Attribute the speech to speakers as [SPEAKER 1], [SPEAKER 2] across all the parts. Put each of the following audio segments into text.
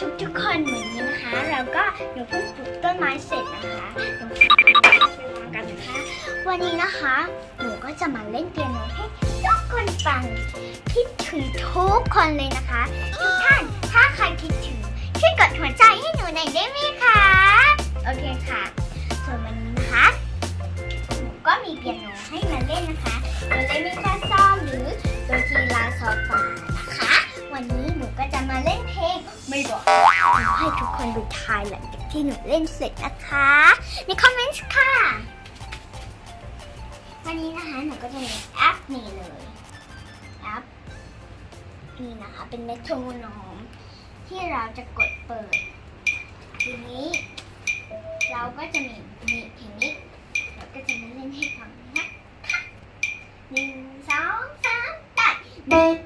[SPEAKER 1] ทุกๆคนวันนี้นะคะเราก็หนูเพิ่งปลูกต้นไม้เสร็จนะคะหนูขอไปวางกันนะคะ วันนี้นะคะ หนูก็จะมาเล่นเปียโนให้ทุกคนฟังคิดถึงทุกคนเลยนะคะทุกท่านถ้าใครคิดถึงช่วยกดหัวใจให้หนูหน่อยได้ไหมคะโอเคค่ะ ส่วนวันนี้นะคะหนูก็มีเปียโนให้มาเล่นนะคะโดยเล่นมิซาซอหรือโดยทีลาซอฟานะคะ วันนี้หนูก็จะมาเล่นเพลง ไม่บอกให้ทุกคนดูทายหลังจากที่หนูเล่นเสร็จนะคะ ในคอมเมนต์ค่ะ วันนี้นะคะหนูก็จะมีแอปนี้เลยแอปนี่นะคะเป็นเมโทรโนมที่เราจะกดเปิด ทีนี้ เราก็จะมีมีเพลงนี้เราก็จะมาเล่นให้ฟังนะคะหนึ่งสองสามตัดมีมีฟ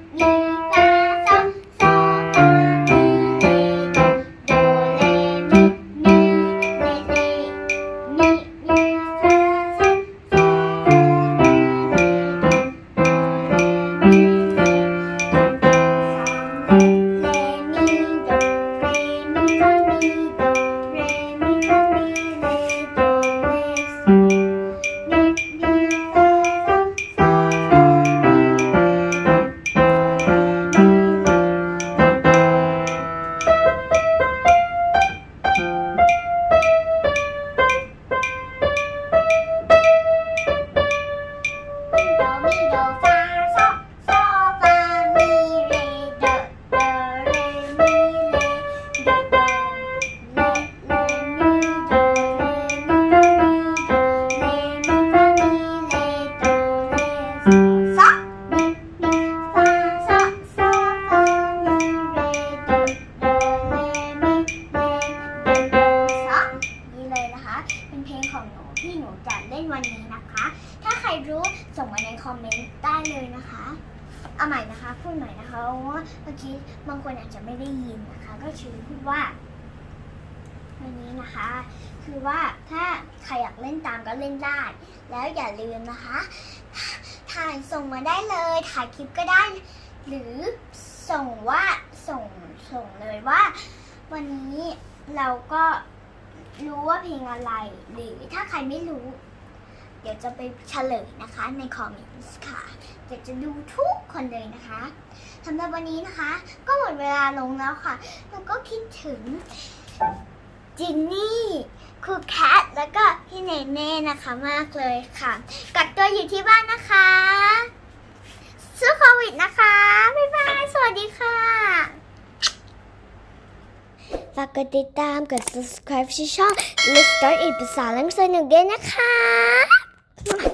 [SPEAKER 1] ลงของหนูที่หนูจะเล่นวันนี้นะคะ ถ้าใครรู้ส่งมาในคอมเมนต์ได้เลยนะคะ เอาใหม่นะคะพูดใหม่นะคะเพราะว่าเมื่อกี้บางคนอาจจะไม่ได้ยินนะคะ ก็คือพูดว่าวันนี้นะคะ คือว่าถ้าใครอยากเล่นตามก็เล่นได้ แล้วอย่าลืมนะคะ ถ่ายส่งมาได้เลย ถ่ายคลิปก็ได้ หรือส่งว่าส่งส่งเลยว่า วันนี้เราก็ รู้ว่าเพลงอะไร หรือถ้าใครไม่รู้ เดี๋ยวจะไปเฉลยนะคะในคอมเมนต์ค่ะเดี๋ยวจะดูทุกคนเลยนะคะสำหรับวันนี้นะคะ ก็หมดเวลาลงแล้วค่ะ แล้วก็คิดถึงจินนี่ครูแคทแล้วก็พี่เนเน่นะคะมากเลยค่ะ กักตัวอยู่ที่บ้านนะคะสู้โควิดนะคะ บ๊ายบาย สวัสดีค่ะ ฝากกดติดตามกด subscribe ช่อง Let's Start อีกภาษาลังสนุกด้วยนะคะ